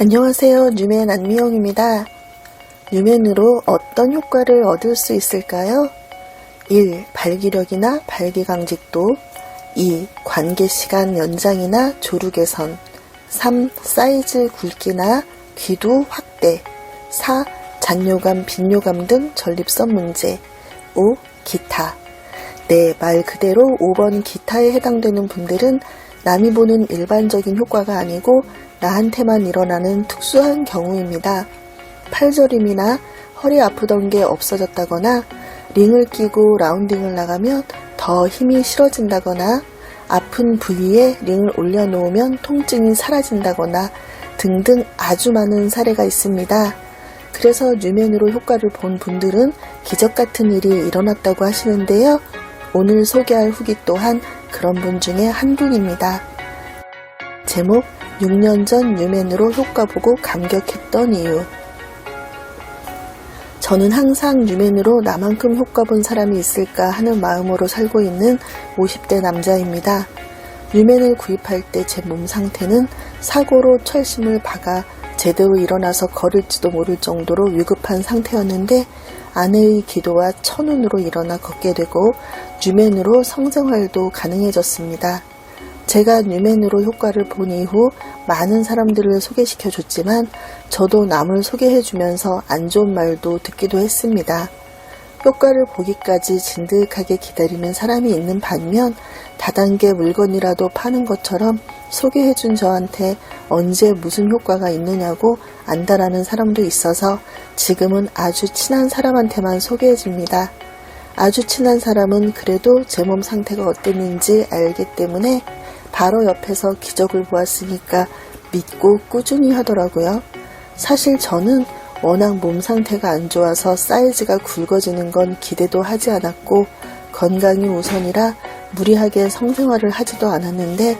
안녕하세요. 뉴맨 안미영입니다. 뉴맨으로 어떤 효과를 얻을 수 있을까요? 1. 발기력이나 발기강직도 2. 관계시간 연장이나 조루 개선 3. 사이즈 굵기나 귀두 확대 4. 잔뇨감, 빈뇨감 등 전립선 문제 5. 기타 네, 말 그대로 5번 기타에 해당되는 분들은 남이 보는 일반적인 효과가 아니고 나한테만 일어나는 특수한 경우입니다. 팔저림이나 허리 아프던 게 없어졌다거나 링을 끼고 라운딩을 나가면 더 힘이 실어진다거나 아픈 부위에 링을 올려놓으면 통증이 사라진다거나 등등 아주 많은 사례가 있습니다. 그래서 뉴맨으로 효과를 본 분들은 기적 같은 일이 일어났다고 하시는데요. 오늘 소개할 후기 또한 그런 분 중에 한 분입니다. 제목 6년 전 뉴맨으로 효과 보고 감격했던 이유 저는 항상 뉴맨으로 나만큼 효과 본 사람이 있을까 하는 마음으로 살고 있는 50대 남자입니다. 뉴맨을 구입할 때 제 몸 상태는 사고로 철심을 박아 제대로 일어나서 걸을지도 모를 정도로 위급한 상태였는데 아내의 기도와 천운으로 일어나 걷게 되고 뉴맨으로 성생활도 가능해졌습니다. 제가 뉴맨으로 효과를 본 이후 많은 사람들을 소개시켜 줬지만 저도 남을 소개해 주면서 안 좋은 말도 듣기도 했습니다. 효과를 보기까지 진득하게 기다리는 사람이 있는 반면 다단계 물건이라도 파는 것처럼 소개해 준 저한테 언제 무슨 효과가 있느냐고 안다라는 사람도 있어서 지금은 아주 친한 사람한테만 소개해 줍니다. 아주 친한 사람은 그래도 제 몸 상태가 어땠는지 알기 때문에 바로 옆에서 기적을 보았으니까 믿고 꾸준히 하더라고요. 사실 저는 워낙 몸 상태가 안 좋아서 사이즈가 굵어지는 건 기대도 하지 않았고 건강이 우선이라 무리하게 성생활을 하지도 않았는데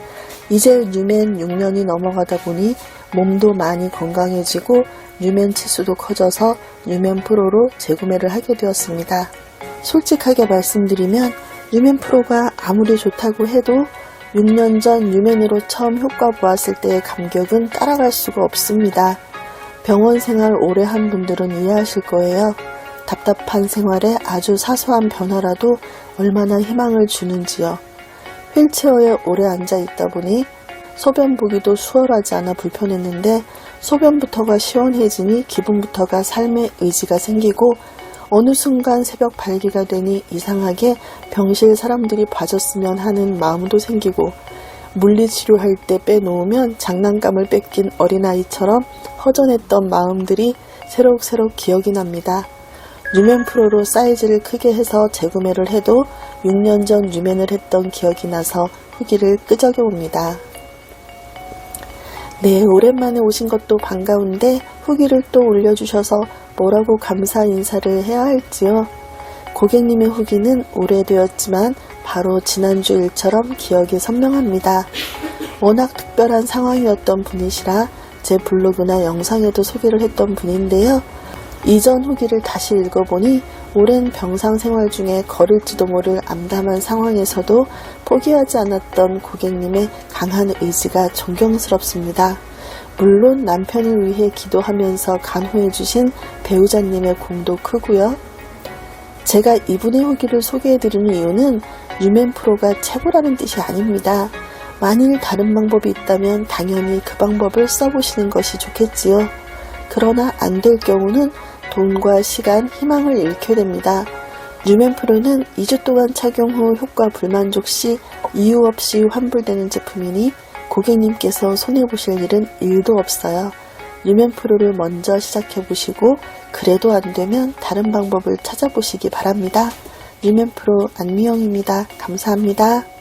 이제 뉴맨 6년이 넘어가다 보니 몸도 많이 건강해지고 뉴맨 치수도 커져서 뉴맨 프로로 재구매를 하게 되었습니다. 솔직하게 말씀드리면 뉴맨 프로가 아무리 좋다고 해도 6년 전 뉴맨으로 처음 효과 보았을 때의 감격은 따라갈 수가 없습니다. 병원 생활 오래 한 분들은 이해하실 거예요. 답답한 생활에 아주 사소한 변화라도 얼마나 희망을 주는지요. 휠체어에 오래 앉아 있다 보니 소변 보기도 수월하지 않아 불편했는데 소변부터가 시원해지니 기분부터가 삶의 의지가 생기고 어느 순간 새벽 발기가 되니 이상하게 병실 사람들이 봐줬으면 하는 마음도 생기고 물리치료할 때 빼놓으면 장난감을 뺏긴 어린아이처럼 허전했던 마음들이 새록새록 기억이 납니다. 뉴맨 프로로 사이즈를 크게 해서 재구매를 해도 6년 전 뉴맨을 했던 기억이 나서 후기를 끄적여 봅니다. 네, 오랜만에 오신 것도 반가운데 후기를 또 올려주셔서 뭐라고 감사 인사를 해야 할지요. 고객님의 후기는 오래되었지만 바로 지난주 일처럼 기억이 선명합니다. 워낙 특별한 상황이었던 분이시라 제 블로그나 영상에도 소개를 했던 분인데요. 이전 후기를 다시 읽어보니 오랜 병상 생활 중에 걸을지도 모를 암담한 상황에서도 포기하지 않았던 고객님의 강한 의지가 존경스럽습니다. 물론 남편을 위해 기도하면서 간호해주신 배우자님의 공도 크고요. 제가 이분의 후기를 소개해드리는 이유는 유맨 프로가 최고라는 뜻이 아닙니다. 만일 다른 방법이 있다면 당연히 그 방법을 써보시는 것이 좋겠지요. 그러나 안 될 경우는 돈과 시간, 희망을 잃게 됩니다. 뉴맨 프로는 2주 동안 착용 후 효과 불만족 시 이유 없이 환불되는 제품이니 고객님께서 손해보실 일은 1도 없어요. 뉴맨 프로를 먼저 시작해 보시고 그래도 안 되면 다른 방법을 찾아보시기 바랍니다. 뉴맨 프로 안미영입니다. 감사합니다.